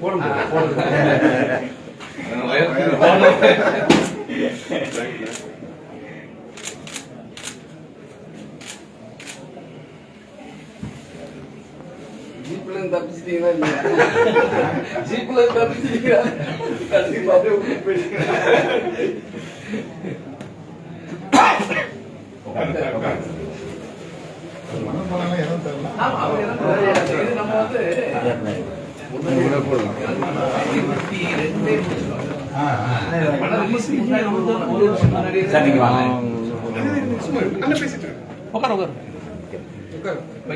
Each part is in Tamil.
போடுங்க போடுங்க இருந்து தப்பிச்சிட்டீங்களா இல்லையா ஜீப்ல இருந்து தப்பிச்சிட்டீங்களா கண்டிப்பா அப்படியே விட்டு போயிட்டீங்க ஆமா, அவங்க என்ன பண்றாங்க? இது நம்ம வந்து இருபத்தி ரெண்டே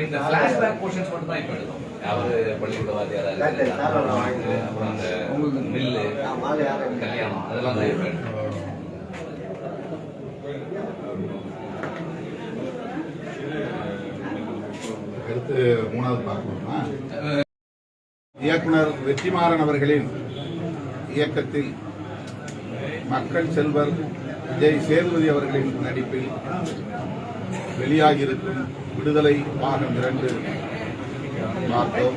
இந்த flashback portions மட்டும் தான் இப்ப எடுத்தோம். அவரு பள்ளிக்கூட வாத்தியாரா இருக்காரு. அப்புறம் அந்த மில்லு, கல்யாணம் அதெல்லாம் தான் இப்ப எடுத்தோம். அடுத்து மூணாவது பார்க்கணுமா இயக்குனர் வெற்றிமாறன் அவர்களின் இயக்கத்தில் மக்கள் செல்வர் விஜய் சேதுபதி அவர்களின் நடிப்பில் வெளியாகியிருக்கும். விடுதலை பாகம் இரண்டு. பார்த்தோம்.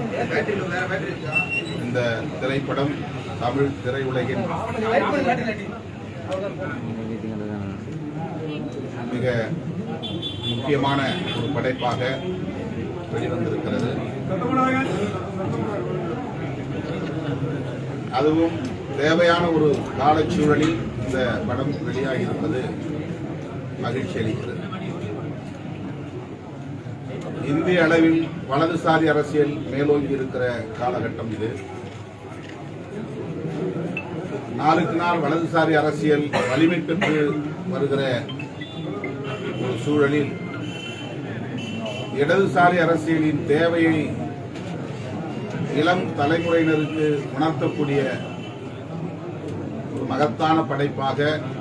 இந்த திரைப்படம் தமிழ் திரையுலகின் மிக முக்கியமான ஒரு படைப்பாக வெளிவந்திருக்கிறது. அதுவும் தேவையான ஒரு காலச்சூழலில் இந்த படம் வெளியாகியிருப்பது மகிழ்ச்சி அளிக்கிறது. இந்திய அளவில் வலதுசாரி அரசியல் மேலோங்கி இருக்கிற காலகட்டம் இது. நாளுக்கு நாள் வலதுசாரி அரசியல் வலிமை பெற்று வருகிற ஒரு சூழலில் இடதுசாரி அரசியலின் தேவையை இளம் தலைமுறையினருக்கு உணர்த்தக்கூடிய ஒரு மகத்தான படைப்பாக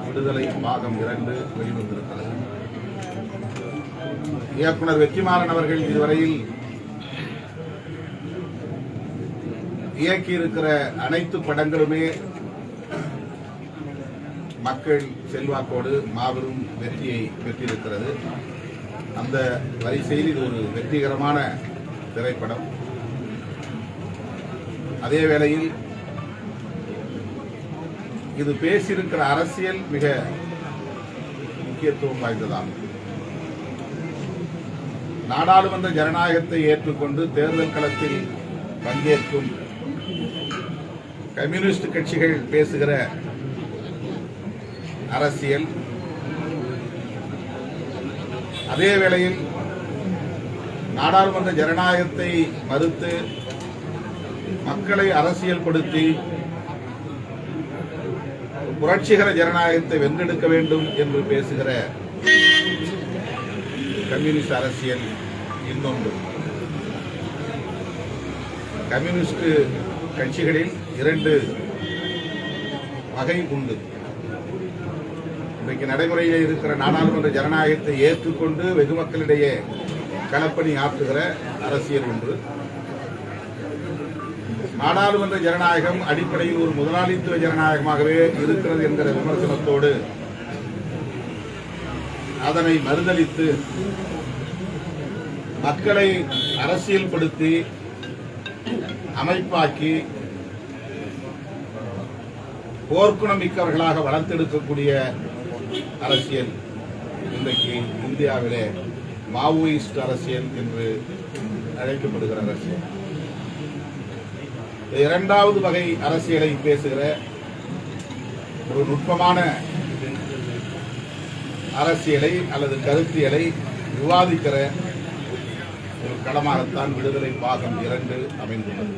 விடுதலை பாகம் இரண்டு வெளிவந்திருக்கிறது. இயக்குனர் வெற்றிமாறன் அவர்கள் இதுவரையில் இயக்கியிருக்கிற அனைத்து படங்களுமே மக்கள் செல்வாக்கோடு மாபெரும் வெற்றியை பெற்றிருக்கிறது. அந்த வரிசையில் இது ஒரு வெற்றிகரமான திரைப்படம். அதே வேளையில் இது பேசியிருக்கிற அரசியல் மிக முக்கியத்துவம் வாய்ந்ததாகும். நாடாளுமன்ற ஜனநாயகத்தை ஏற்றுக்கொண்டு தேர்தல் களத்தில் பங்கேற்கும் கம்யூனிஸ்ட் கட்சிகள் பேசுகிற அரசியல். அதே வேளையில் நாடாளுமன்ற ஜனநாயகத்தை மறுத்து மக்களை அரசியல் படுத்தி புரட்சிகர ஜனநாயகத்தை வென்றெடுக்க வேண்டும் என்று பேசுகிற கம்யூனிஸ்ட் அரசியல் இன்னொன்று கம்யூனிஸ்ட் கட்சிகளில் இரண்டு வகை உண்டு. இன்றைக்கு நடைமுறையில் இருக்கிற நாடாளுமன்ற ஜனநாயகத்தை ஏற்றுக்கொண்டு வெகு மக்களிடையே களப்பணி ஆற்றுகிற அரசியல் ஒன்று. நாடாளுமன்ற ஜனநாயகம் அடிப்படையில் ஒரு முதலாளித்துவ ஜனநாயகமாகவே இருக்கிறது என்கிற விமர்சனத்தோடு அதனை மறுதளித்து மக்களை அரசியல்படுத்தி அமைப்பாக்கி போர்க்குணம் மிக்கவர்களாக வளர்த்தெடுக்கக்கூடிய அரசியல் இன்றைக்கு இந்தியாவிலே மாவோயிஸ்ட் அரசியல் என்று அழைக்கப்படுகிற அரசியல். இரண்டாவது வகை அரசியலை பேசுகிற ஒரு நுட்பமான அரசியலை அல்லது கருத்தியலை விவாதிக்கிற ஒரு களமாகத்தான் விடுதலை பாகம் இரண்டு அமைந்துள்ளது.